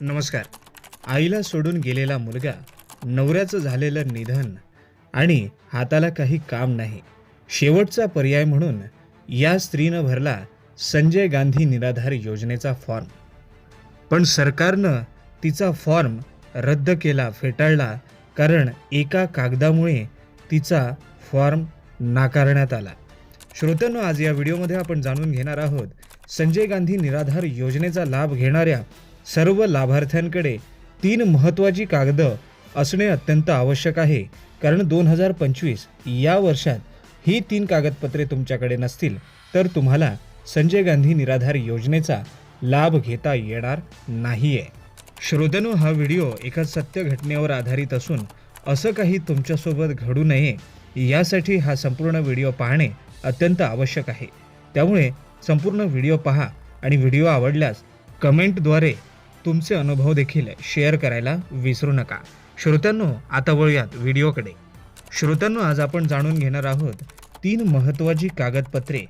नमस्कार. आईला सोडून गेलेला मुलगा नवऱ्याचं झालेलं निधन आणि हाताला काही काम नाही. शेवटचा पर्याय म्हणून या स्त्रीनं भरला संजय गांधी निराधार योजनेचा फॉर्म पण सरकारनं तिचा फॉर्म रद्द केला फेटाळला कारण एका कागदामुळे तिचा फॉर्म नाकारण्यात आला. श्रोत्यांनो आज या व्हिडिओमध्ये आपण जाणून घेणार आहोत संजय गांधी निराधार योजनेचा लाभ घेणाऱ्या सर्व लाभार्थ्यांकडे तीन महत्त्वाची कागदं असणे अत्यंत आवश्यक आहे. कारण दोन हजार पंचवीस या वर्षात ही तीन कागदपत्रे तुमच्याकडे नसतील तर तुम्हाला संजय गांधी निराधार योजनेचा लाभ घेता येणार नाहीये. श्रोत्यानो हा व्हिडिओ एका सत्य घटनेवर आधारित असून असं काही तुमच्यासोबत घडू नये यासाठी हा संपूर्ण व्हिडिओ पाहणे अत्यंत आवश्यक आहे. त्यामुळे संपूर्ण व्हिडिओ पहा आणि व्हिडिओ आवडल्यास कमेंटद्वारे तुमचे अनुभव देखील शेअर करायला विसरू नका. श्रोत्यांनो आता वळूयात व्हिडिओकडे. श्रोत्यांनो आज आपण जाणून घेणार आहोत तीन महत्त्वाची कागदपत्रे.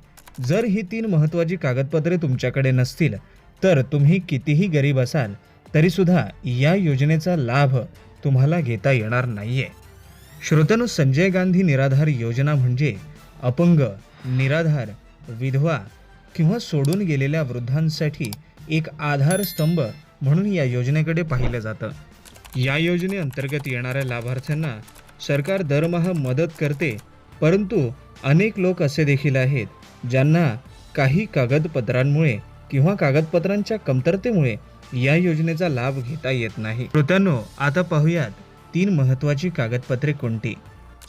जर ही तीन महत्त्वाची कागदपत्रे तुमच्याकडे नसतील तर तुम्ही कितीही गरीब असाल तरीसुद्धा या योजनेचा लाभ तुम्हाला घेता येणार नाहीये. श्रोत्यानो संजय गांधी निराधार योजना म्हणजे अपंग निराधार विधवा किंवा सोडून गेलेल्या वृद्धांसाठी एक आधारस्तंभ म्हणून या योजनेकडे पाहिलं जातं. या योजनेअंतर्गत येणाऱ्या लाभार्थ्यांना सरकार दरमहा मदत करते परंतु अनेक लोक असे देखील आहेत ज्यांना काही कागदपत्रांमुळे किंवा कागदपत्रांच्या कमतरतेमुळे या योजनेचा लाभ घेता येत नाही. श्रोत्यांनो आता पाहूयात तीन महत्त्वाची कागदपत्रे कोणती?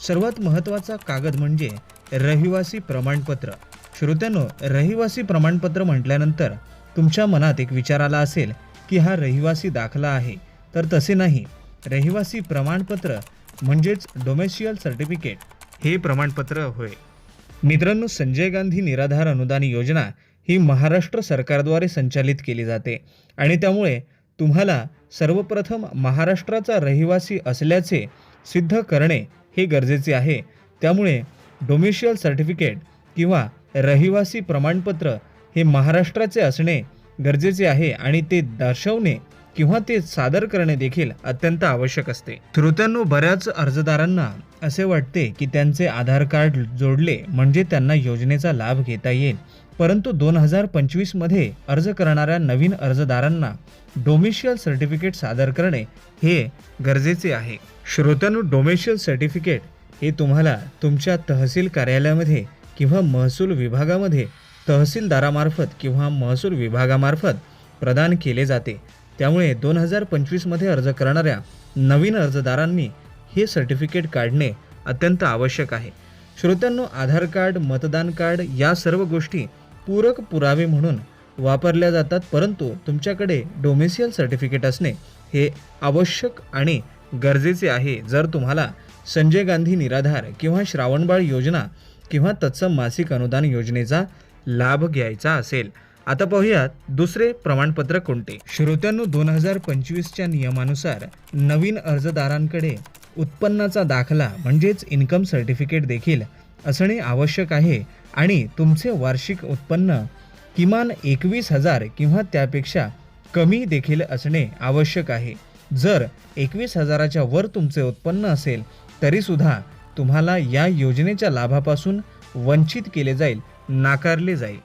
सर्वात महत्त्वाचा कागद म्हणजे रहिवासी प्रमाणपत्र. श्रोत्यांनो रहिवासी प्रमाणपत्र म्हटल्यानंतर तुमच्या मनात एक विचार आला असेल की हा रहिवासी दाखला आहे. तर तसे नाही. रहिवासी प्रमाणपत्र म्हणजेच डोमेशियल सर्टिफिकेट हे प्रमाणपत्र होय. मित्रांनो संजय गांधी निराधार अनुदान योजना ही महाराष्ट्र सरकारद्वारे संचालित केली जाते. आणि त्यामुळे तुम्हाला सर्वप्रथम महाराष्ट्राचा रहिवासी असल्याचे सिद्ध करणे हे गरजेचे आहे. त्यामुळे डोमेशियल सर्टिफिकेट किंवा रहिवासी प्रमाणपत्र हे महाराष्ट्राचे असणे गरजेचे आहे आणि ते दर्शवणे किंवा ते सादर करणे देखील अत्यंत आवश्यक असते. श्रोत्यांनो बऱ्याच अर्जदारांना असे वाटते की त्यांचे आधार कार्ड जोडले म्हणजे त्यांना योजनेचा लाभ घेता येईल. परंतु दोन हजार पंचवीसमध्ये अर्ज करणाऱ्या नवीन अर्जदारांना डोमेशियल सर्टिफिकेट सादर करणे हे गरजेचे आहे. श्रोत्यांनो डोमेशियल सर्टिफिकेट हे तुम्हाला तुमच्या तहसील कार्यालयामध्ये किंवा महसूल विभागामध्ये तहसीलदारामार्फत किंवा महसूल विभागामार्फत प्रदान केले जाते. त्यामुळे दोन हजार पंचवीसमध्ये अर्ज करणाऱ्या नवीन अर्जदारांनी हे सर्टिफिकेट काढणे अत्यंत आवश्यक आहे. श्रोत्यांनो आधार कार्ड मतदान कार्ड या सर्व गोष्टी पूरक पुरावे म्हणून वापरल्या जातात परंतु तुमच्याकडे डोमेसियल सर्टिफिकेट असणे हे आवश्यक आणि गरजेचे आहे. जर तुम्हाला संजय गांधी निराधार किंवा श्रावणबाळ योजना किंवा तत्सम मासिक अनुदान योजनेचा लाभ घ्यायचा असेल. आता पाहूयात दुसरे प्रमाणपत्र कोणते? श्रोत्यांनो दोन हजार पंचवीसच्या नियमानुसार नवीन अर्जदारांकडे उत्पन्नाचा दाखला म्हणजेच इन्कम सर्टिफिकेट देखील असणे आवश्यक आहे आणि तुमचे वार्षिक उत्पन्न किमान एकवीस हजार किंवा त्यापेक्षा कमी देखील असणे आवश्यक आहे. जर एकवीस हजाराच्या वर तुमचे उत्पन्न असेल तरीसुद्धा तुम्हाला या योजनेच्या लाभापासून वंचित केले जाईल. नाकारले जाईल.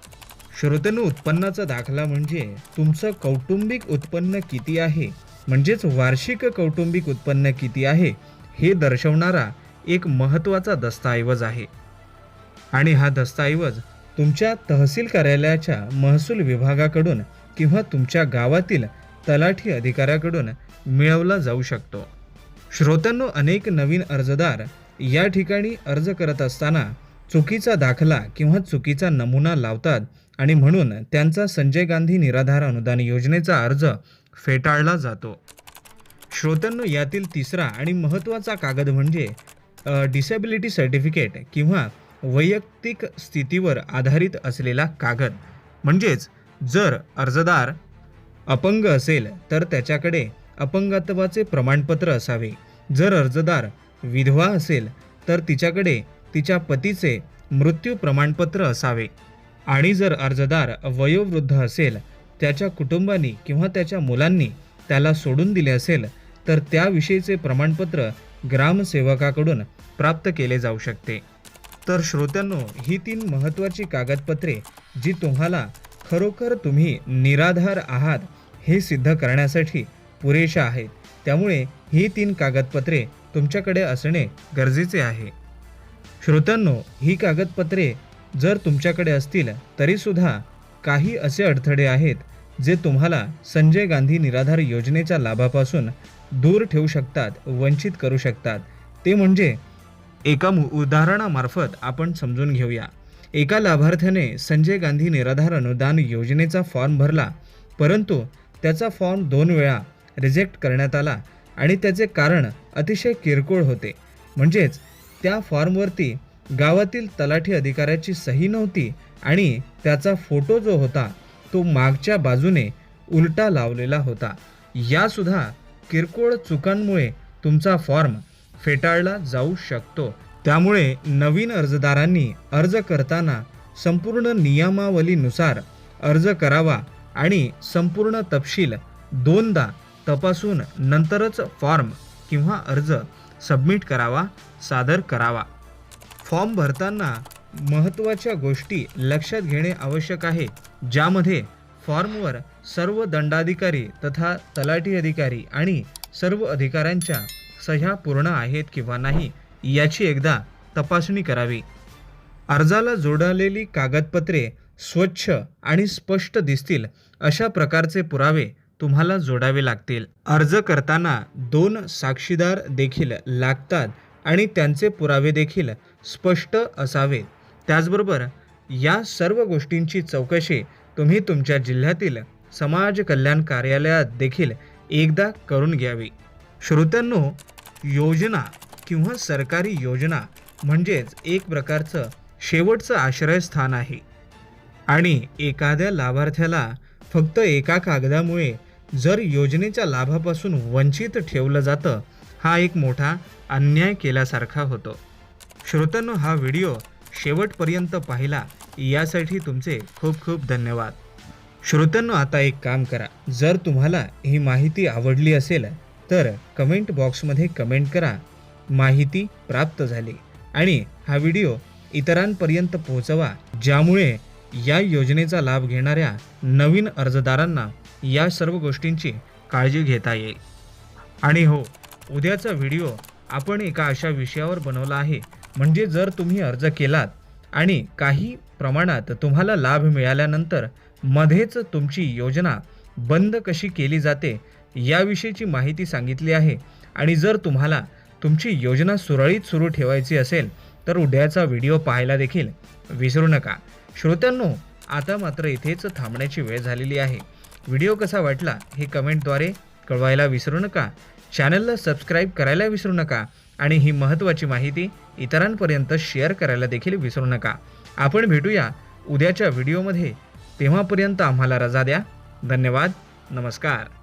श्रोत्यांनो उत्पन्नाचा दाखला म्हणजे तुमचं कौटुंबिक उत्पन्न किती आहे? म्हणजेच वार्षिक कौटुंबिक उत्पन्न किती आहे? हे दर्शवणारा एक महत्त्वाचा दस्तऐवज आहे. आणि हा दस्तऐवज तुमच्या तहसील कार्यालयाच्या महसूल विभागाकडून किंवा तुमच्या गावातील तलाठी अधिकाऱ्याकडून मिळवला जाऊ शकतो. श्रोत्यांनो अनेक नवीन अर्जदार या ठिकाणी अर्ज करत असताना चुकीचा दाखला किंवा चुकीचा नमुना लावतात आणि म्हणून त्यांचा संजय गांधी निराधार अनुदान योजनेचा अर्ज फेटाळला जातो. श्रोत्यांनो यातील तिसरा आणि महत्त्वाचा कागद म्हणजे डिसेबिलिटी सर्टिफिकेट किंवा वैयक्तिक स्थितीवर आधारित असलेला कागद. म्हणजेच जर अर्जदार अपंग असेल तर त्याच्याकडे अपंगत्वाचे प्रमाणपत्र असावे. जर अर्जदार विधवा असेल तर तिच्याकडे तिच्या पतीचे मृत्यू प्रमाणपत्र असावे. आणि जर अर्जदार वयोवृद्ध असेल त्याच्या कुटुंबानी किंवा त्याच्या मुलांनी त्याला सोडून दिले असेल तर त्याविषयीचे प्रमाणपत्र ग्रामसेवकाकडून प्राप्त केले जाऊ शकते. तर श्रोत्यांनो ही तीन महत्त्वाची कागदपत्रे जी तुम्हाला खरोखर तुम्ही निराधार आहात हे सिद्ध करण्यासाठी पुरेशा आहेत. त्यामुळे ही तीन कागदपत्रे तुमच्याकडे असणे गरजेचे आहे. श्रोत्यांनो ही कागदपत्रे जर तुमच्याकडे असतील तरीसुद्धा काही असे अडथळे आहेत जे तुम्हाला संजय गांधी निराधार योजनेच्या लाभापासून दूर ठेवू शकतात वंचित करू शकतात. ते म्हणजे एका मु- उदाहरणामार्फत आपण समजून घेऊया. एका लाभार्थ्याने संजय गांधी निराधार अनुदान योजनेचा फॉर्म भरला परंतु त्याचा फॉर्म दोन वेळा रिजेक्ट करण्यात आला आणि त्याचे कारण अतिशय किरकोळ होते. म्हणजेच त्या फॉर्मवरती गावातील तलाठी अधिकाऱ्याची सही नव्हती आणि त्याचा फोटो जो होता तो मागच्या बाजूने उलटा लावलेला होता. यासुद्धा किरकोळ चुकांमुळे तुमचा फॉर्म फेटाळला जाऊ शकतो. त्यामुळे नवीन अर्जदारांनी अर्ज करताना संपूर्ण नियमावलीनुसार अर्ज करावा आणि संपूर्ण तपशील दोनदा तपासून नंतरच फॉर्म किंवा अर्ज सबमिट करावा सादर करावा. फॉर्म भरताना महत्त्वाच्या गोष्टी लक्षात घेणे आवश्यक आहे ज्यामध्ये फॉर्मवर सर्व दंडाधिकारी तथा तलाठी अधिकारी आणि सर्व अधिकाऱ्यांच्या सह्या पूर्ण आहेत किंवा नाही याची एकदा तपासणी करावी. अर्जाला जोडलेली कागदपत्रे स्वच्छ आणि स्पष्ट दिसतील अशा प्रकारचे पुरावे तुम्हाला जोडावे लागतील. अर्ज करताना दोन साक्षीदार देखील लागतात आणि त्यांचे पुरावे देखील स्पष्ट असावेत. त्याचबरोबर या सर्व गोष्टींची चौकशी तुम्ही तुमच्या जिल्ह्यातील समाज कल्याण कार्यालयात देखील एकदा करून घ्यावी. श्रोत्यांनो योजना किंवा सरकारी योजना म्हणजेच एक प्रकारचं शेवटचं आश्रयस्थान आहे. आणि एखाद्या लाभार्थ्याला फक्त एका कागदामुळे जर योजनेच्या लाभापासून वंचित ठेवलं जातं हा एक मोठा अन्याय केल्यासारखा होतो. श्रोत्यांनो हा व्हिडिओ शेवटपर्यंत पाहिला यासाठी तुमचे खूप खूप धन्यवाद. श्रोत्यांनो आता एक काम करा. जर तुम्हाला ही माहिती आवडली असेल तर कमेंट बॉक्समध्ये कमेंट करा. माहिती प्राप्त झाली आणि हा व्हिडिओ इतरांपर्यंत पोहोचवा ज्यामुळे या योजनेचा लाभ घेणाऱ्या नवीन अर्जदारांना या सर्व गोष्टींची काळजी घेता येईल. आणि हो उद्याचा व्हिडिओ आपण एका अशा विषयावर बनवला आहे म्हणजे जर तुम्ही अर्ज केलात आणि काही प्रमाणात तुम्हाला लाभ मिळाल्यानंतर मध्येच तुमची योजना बंद कशी केली जाते याविषयीची माहिती सांगितली आहे. आणि जर तुम्हाला तुमची योजना सुरळीत सुरू ठेवायची असेल तर उद्याचा व्हिडिओ पाहायला देखील विसरू नका. श्रोत्यांनो आता मात्र इथेच थांबण्याची वेळ झालेली आहे. व्हिडिओ कसा वाटला हे कमेंटद्वारे कळवायला विसरू नका. चॅनलला सबस्क्राईब करायला विसरू नका आणि ही महत्त्वाची माहिती इतरांपर्यंत शेअर करायला देखील विसरू नका. आपण भेटूया उद्याच्या व्हिडिओमध्ये. तेव्हापर्यंत आम्हाला रजा द्या. धन्यवाद. नमस्कार.